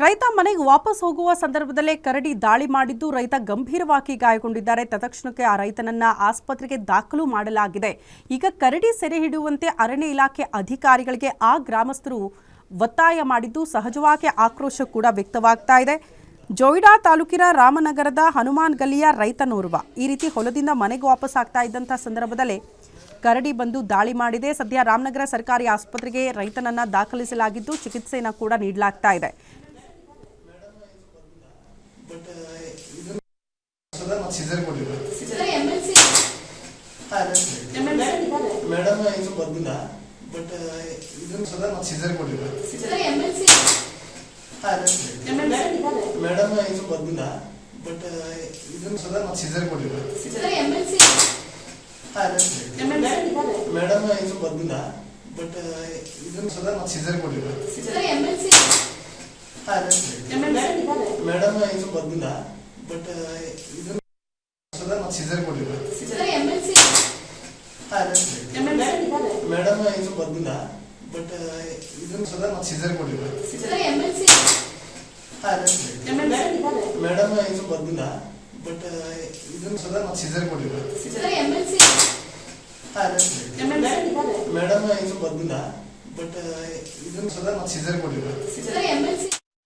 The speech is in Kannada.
ರೈತ ಮನೆಗೆ ವಾಪಸ್ ಹೋಗುವ ಸಂದರ್ಭದಲ್ಲೇ ಕರಡಿ ದಾಳಿ ಮಾಡಿದ್ದು ರೈತ ಗಂಭೀರವಾಗಿ ಗಾಯಗೊಂಡಿದ್ದಾರೆ. ತತ್ಕ್ಷಣಕ್ಕೆ ಆ ರೈತನನ್ನ ಆಸ್ಪತ್ರೆಗೆ ದಾಖಲು ಮಾಡಲಾಗಿದೆ. ಈಗ ಕರಡಿ ಸೆರೆ ಹಿಡಿಯುವಂತೆ ಅರಣ್ಯ ಇಲಾಖೆ ಅಧಿಕಾರಿಗಳಿಗೆ ಆ ಗ್ರಾಮಸ್ಥರು ಒತ್ತಾಯ ಮಾಡಿದ್ದು ಸಹಜವಾಗಿ ಆಕ್ರೋಶ ಕೂಡ ವ್ಯಕ್ತವಾಗ್ತಾ ಇದೆ. ಜೋಯಿಡಾ ತಾಲೂಕಿನ ರಾಮನಗರದ ಹನುಮಾನ್ ಗಲ್ಲಿಯ ರೈತನೋರ್ವ ಈ ರೀತಿ ಹೊಲದಿಂದ ಮನೆಗೆ ವಾಪಸ್ ಆಗ್ತಾ ಇದ್ದಂಥ ಸಂದರ್ಭದಲ್ಲೇ ಕರಡಿ ಬಂದು ದಾಳಿ ಮಾಡಿದೆ. ಸದ್ಯ ರಾಮನಗರ ಸರ್ಕಾರಿ ಆಸ್ಪತ್ರೆಗೆ ರೈತನನ್ನ ದಾಖಲಿಸಲಾಗಿದ್ದು ಚಿಕಿತ್ಸೆಯನ್ನು ಕೂಡ ನೀಡಲಾಗ್ತಾ ಇದೆ ಬಟ್ ಇದು ಮತ್ತೆ ಸೀಸರ್ ಇದ್ದಾರೆ ಮೇಡಮ್ ಇದು ಬಂದಿಲ್ಲ ಬಟ್ ಇದನ್ನು ಸದಾ ಮತ್ತೆ ಸೀಸರ್ ಇದ್ದಾರೆ ಮೇಡಮ್ ಇದು ಬಂದಿಲ್ಲ ಬಟ್ ಇದನ್ನು ಸದಾ ಮತ್ತೆ ಸೀಸರ್ ಇದ್ದಾರೆ ಮೇಡಮ್ ಇದು ಬಂದಿಲ್ಲ ಬಟ್ ಇದನ್ನು ಸದಾ ಮತ್ತೆ ಸೀಸರ್ ಇದ್ದಾರೆ ಮೇಡಮ್ ಇದು ಬಂದಿಲ್ಲ ಬಟ್ ಇದನ್ನು ಸೀಸರ್ ಕೊಟ್ಟಿಲ್ಲ ಇದ್ದಾರೆ. ಮೇಡಮ್ ಇದು ಬಂದಿಲ್ಲ ಬಟ್ ಇದನ್ನು ಸದಾ ಮತ್ತೆ ಸೀಸರ್ ಕೊಟ್ಟಿಲ್ಲ ಇದ್ದಾರೆ. ಮೇಡಮ್ ಇದು ಬಂದಿಲ್ಲ ಬಟ್ ಇದನ್ನು ಸದಾ ಮತ್ತೆ ಸೀಸರ್ ಕೊಟ್ಟಿಲ್ಲ ಇದ್ದಾರೆ. ಮೇಡಮ್ ಇದು ಬಂದಿಲ್ಲ ಬಟ್ ಇದನ್ನು ಸದಾ ಮತ್ತೆ ಸೀಸರ್ ಕೊಟ್ಟಿಲ್ಲ ಎಂ ಎಲ್ ಸಿ